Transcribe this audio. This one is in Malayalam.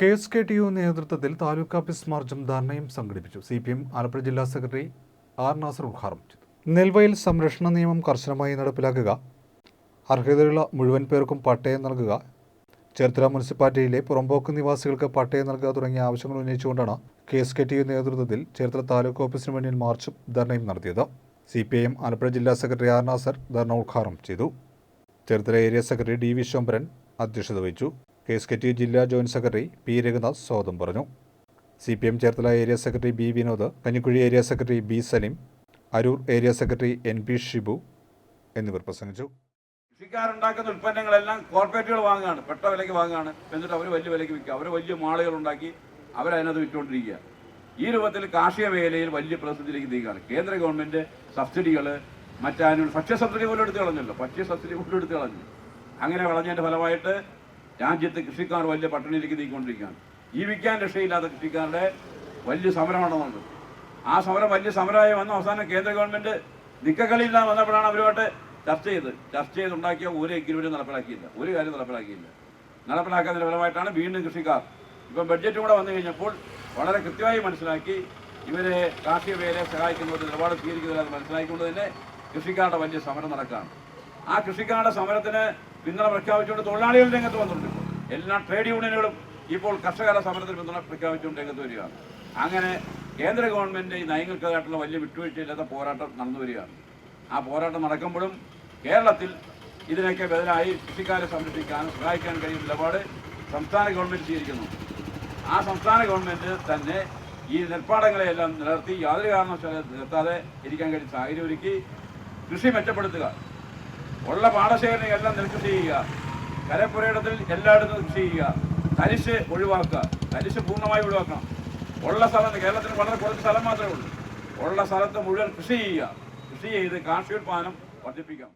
K S K T U നേതൃത്വത്തിൽ താലൂക്ക് ഓഫീസ് മാർച്ചും ധർണയും സംഘടിപ്പിച്ചു. സി പി എം ആലപ്പുഴ ജില്ലാ സെക്രട്ടറി ആർ നാസർ ഉദ്ഘാടനം ചെയ്തു. നെൽവയൽ സംരക്ഷണ നിയമം കർശനമായി നടപ്പിലാക്കുക അർഹതയുള്ള മുഴുവൻ പേർക്കും പട്ടയം നൽകുക ചേർത്തല മുനിസിപ്പാലിറ്റിയിലെ പുറമ്പോക്ക് നിവാസികൾക്ക് പട്ടയം നൽകുക തുടങ്ങിയ ആവശ്യങ്ങൾ ഉന്നയിച്ചുകൊണ്ടാണ് K S K T U നേതൃത്വത്തിൽ ചേർത്തല താലൂക്ക് ഓഫീസിന് മുന്നിൽ മാർച്ചും ധർണയും നടത്തിയത്. C P I M Alappuzha ജില്ലാ സെക്രട്ടറി ആർ നാസർ ധർണ ഉദ്ഘാടനം ചെയ്തു. Cherthala area secretary D V Shombaran അധ്യക്ഷത വഹിച്ചു. കെ എസ് കെ ടി ജില്ലാ ജോയിന്റ് സെക്രട്ടറി പി. രഘുനാഥ് സ്വാഗതം പറഞ്ഞു. C P M Cherthala area secretary B. Vinod Kanjikuzhi area secretary B. Saleem Aroor area secretary N. P. Shibu എന്നിവർ പ്രസംഗിച്ചു. കൃഷിക്കാരുണ്ടാക്കുന്ന ഉൽപ്പന്നങ്ങളെല്ലാം കോർപ്പറേറ്റുകൾ വാങ്ങുകയാണ് പെട്ട വിലയ്ക്ക് വാങ്ങുകയാണ്. എന്നിട്ട് അവർ വലിയ വിലയ്ക്ക് വിൽക്കുക. അവർ വലിയ മാളുകൾ ഉണ്ടാക്കി അവരതിനകത്ത് വിറ്റുകൊണ്ടിരിക്കുക. ഈ രൂപത്തിൽ കാർഷിക മേഖലയിൽ വലിയ പ്രതിസന്ധിയിലേക്ക് നീങ്ങുകയാണ്. കേന്ദ്ര ഗവൺമെന്റ് സബ്സിഡികൾ മറ്റാനും ഭക്ഷ്യ സബ്സിഡി പോലും എടുത്തു കളഞ്ഞല്ലോ. ഭക്ഷ്യ സബ്സിഡി പോലും എടുത്തു കളഞ്ഞു. അങ്ങനെ കളഞ്ഞതിന്റെ ഫലമായിട്ട് രാജ്യത്ത് കൃഷിക്കാർ വലിയ പട്ടിണിയിലേക്ക് നീക്കൊണ്ടിരിക്കുകയാണ് ജീവിക്കാൻ രക്ഷയില്ലാത്ത കൃഷിക്കാരുടെ വലിയ സമരം നടന്നുണ്ട് ആ സമരം വലിയ സമരമായി വന്ന അവസാനം കേന്ദ്ര ഗവൺമെന്റ് നിക്കകളില്ലാതെ വന്നപ്പോഴാണ് അവരുമായിട്ട് ചർച്ച ചെയ്ത്. ചർച്ച ചെയ്തുണ്ടാക്കിയ ഒരു എഗ്രിമെന്റ് നടപ്പിലാക്കിയില്ല. ഒരു കാര്യം നടപ്പിലാക്കിയില്ല. നടപ്പിലാക്കാതിന്റെ ഫലമായിട്ടാണ് വീണ്ടും കൃഷിക്കാർ ഇപ്പം ബഡ്ജറ്റ് കൂടെ വന്നു കഴിഞ്ഞപ്പോൾ വളരെ കൃത്യമായി മനസ്സിലാക്കി ഇവരെ കാർഷിക മേഖലയെ സഹായിക്കുന്നത് നിലപാട് സ്വീകരിക്കുന്നവരെ മനസ്സിലാക്കിക്കൊണ്ട് തന്നെ കൃഷിക്കാരുടെ വലിയ സമരം നടക്കുകയാണ്. ആ കൃഷിക്കാരുടെ സമരത്തിന് പിന്തുണ പ്രഖ്യാപിച്ചുകൊണ്ട് തൊഴിലാളികൾ രംഗത്ത് വന്നിട്ടുണ്ട്. എല്ലാ ട്രേഡ് യൂണിയനുകളും ഇപ്പോൾ കർഷകരുടെ സമരത്തിന് പിന്തുണ പ്രഖ്യാപിച്ചുകൊണ്ട് രംഗത്ത് വരികയാണ്. അങ്ങനെ കേന്ദ്ര ഗവൺമെന്റ് ഈ നയങ്ങൾക്കെതിരായിട്ടുള്ള വലിയ വിട്ടുവീഴ്ചയില്ലാത്ത പോരാട്ടം നടന്നു വരികയാണ്. ആ പോരാട്ടം നടക്കുമ്പോഴും കേരളത്തിൽ ഇതിനൊക്കെ ബദലായി കൃഷിക്കാരെ സംരക്ഷിക്കാനും സഹായിക്കാൻ കഴിയുന്ന നിലപാട് സംസ്ഥാന ഗവൺമെന്റ് സ്വീകരിക്കുന്നു. ആ സംസ്ഥാന ഗവൺമെന്റ് തന്നെ ഈ നെൽപ്പാടങ്ങളെയെല്ലാം നിലനിർത്തി യാതൊരു കാരണവശാലും നിർത്താതെ ഇരിക്കാൻ കഴിയുന്ന സാഹചര്യം ഒരുക്കി കൃഷി മെച്ചപ്പെടുത്തുക. ഉള്ള പാടശേഖരണം എല്ലാം നെൽകൃഷി ചെയ്യുക. കരപ്പുരയിടത്തിൽ എല്ലായിടത്തും കൃഷി ചെയ്യുക. തരിശ് ഒഴിവാക്കുക. തരിശ് പൂർണമായി ഒഴിവാക്കണം. ഉള്ള സ്ഥലം കേരളത്തിന് വളരെ കുറച്ച് സ്ഥലം മാത്രമേ ഉള്ളൂ. ഉള്ള സ്ഥലത്ത് മുഴുവൻ കൃഷി ചെയ്യുക. കൃഷി ചെയ്ത് കാർഷികോത്പാദനം വർദ്ധിപ്പിക്കണം